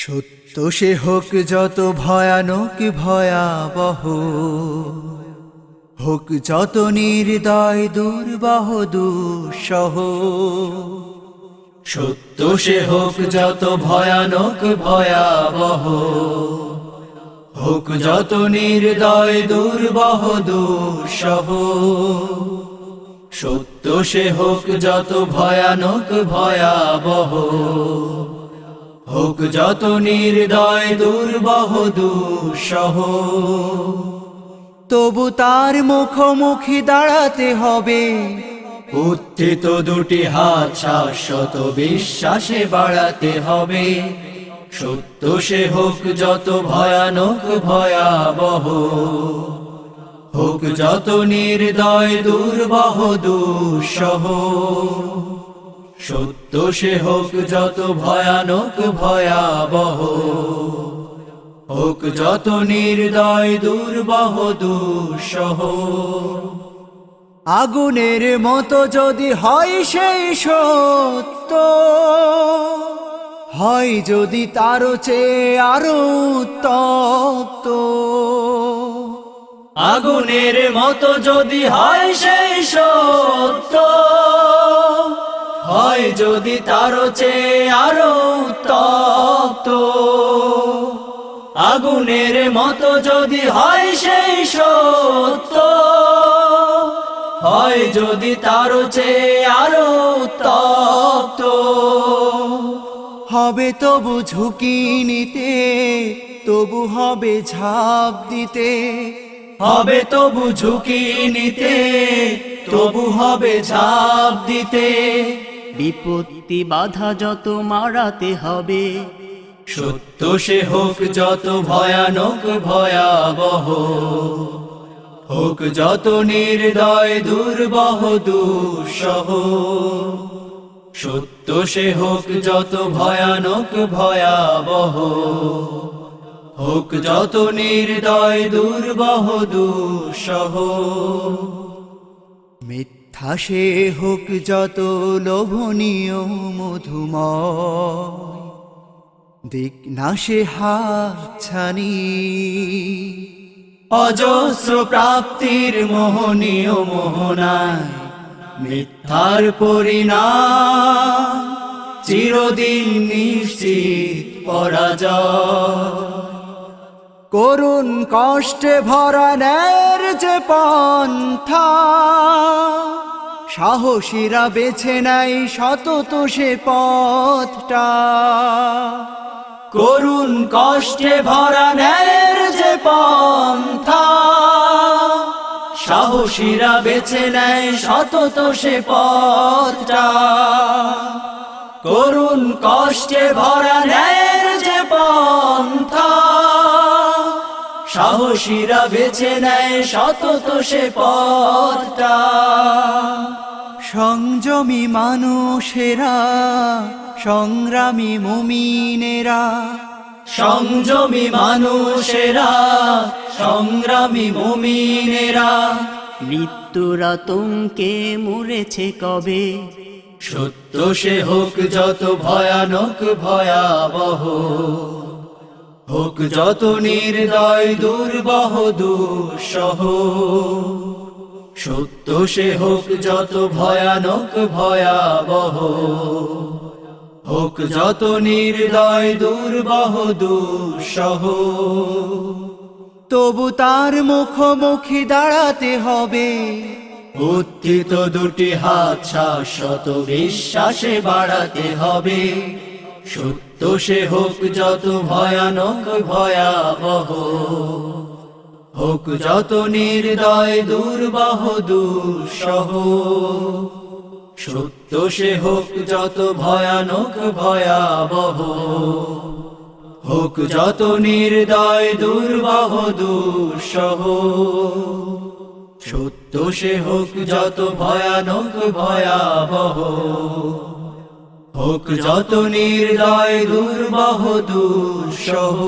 সত্য সে হোক যত ভয়ানক ভয়াবহ, হোক যত নির্দয়, দুর্বাহ, দুঃসহ, সত্য সে হোক যত ভয়ানক ভয়াবহ, হোক যত নির্দয়, দুর্বাহ, দুঃসহ, সত্য সে হোক যত ভয়ানক ভয়াবহ হোক যত নির্দয়, দুর্বহ, দুঃসহ। তবু তার মুখোমুখি দাঁড়াতে হবে। উত্থিত দুটি হাত শাশ্বত বিশ্বাসে বাড়াতে হবে। সত্য সে হোক যত ভয়ানক, ভয়াবহ। হোক যত নির্দয়, দুর্বহ, দুঃসহ। সত্য সে হোক যত ভয়ানক, ভয়াবহ। হোক যত নির্দয়, দুর্বহ, দুঃসহ। আগুনের মতো যদি হয় সেই সত্য, হয় যদি তারও চেয়ে আরও উত্তপ্ত। আগুনের মতো যদি হয় সেই সত্য হয় যদি তারও চেয়ে আরও উত্তপ্ত। আগুনের মতো যদি হয় সেই সত্য। হয় যদি তারও চেয়ে আরও উত্তপ্ত। হবে তবু ঝুঁকি নিতে তবু হবে ঝাঁপ দিতে। হবে তবু ঝুঁকি নিতে তবু হবে ঝাঁপ দিতে। বিপত্তি বাধা যত মারাতে হবে। সত্য সে হোক যত ভয়ানক ভয়াবহ। হোক যত নির্দয় দুর্বহ দুঃসহ। সত্য সে হোক যত ভয়ানক ভয়াবহ। হোক যত নির্দয় দুর্বহ দুঃসহ। মিথ্যা সে হোক যত লোভনীয় মধুময়, দিক না সে হাছানি অজস্র প্রাপ্তির মোহনীয় মোহনায় মিথ্যার পরিণাম চিরদিন নিশ্চিত পরাজয়। করুণ কষ্টে ভরা ন্যায়ের যে পন্থা সাহসীরা বেছে নাই সতত সে পথটা। করুণ কষ্টে ভরা ন্যায়ের যে পন্থা, সাহসীরা বেছে নেয় সতত সে পথটা। করুণ কষ্টে ভরা ন্যায়ের যে পন্থা, সাহসীরা বেছে নেয় সতত সে পথটা। সংযমী মানুষেরা সংগ্রামী মুমিনেরা। সংযমী মানুষেরা সংগ্রামী মুমিনেরা। মৃত্যুর আতঙ্কে মরেছে কবে? সত্য সে হোক যত ভয়ানক ভয়াবহ। হোক যত নির্দয় দুর্বহ দুঃসহ। সত্য সে হোক যত ভয়ানক ভয়াবহ, হোক যত নির্দয়, দুর্বহ, দুঃসহ, তবু তার মুখোমুখি দাঁড়াতে হবে। উত্থিত দুটি হাত শাশ্বত বিশ্বাসে বাড়াতে হবে। সত্য সে হোক যত ভয়ানক ভয়াবহ হোক যত নির্দয়, দুর্বহ, দুঃসহ। সত্য সে হোক যত ভয়ানক, ভয়াবহ। হোক যত নির্দয়, দুর্বহ, দুঃসহ। সত্য সে হোক যত ভয়ানক, ভয়াবহ। হোক যত নির্দয়, দুর্বহ, দুঃসহ।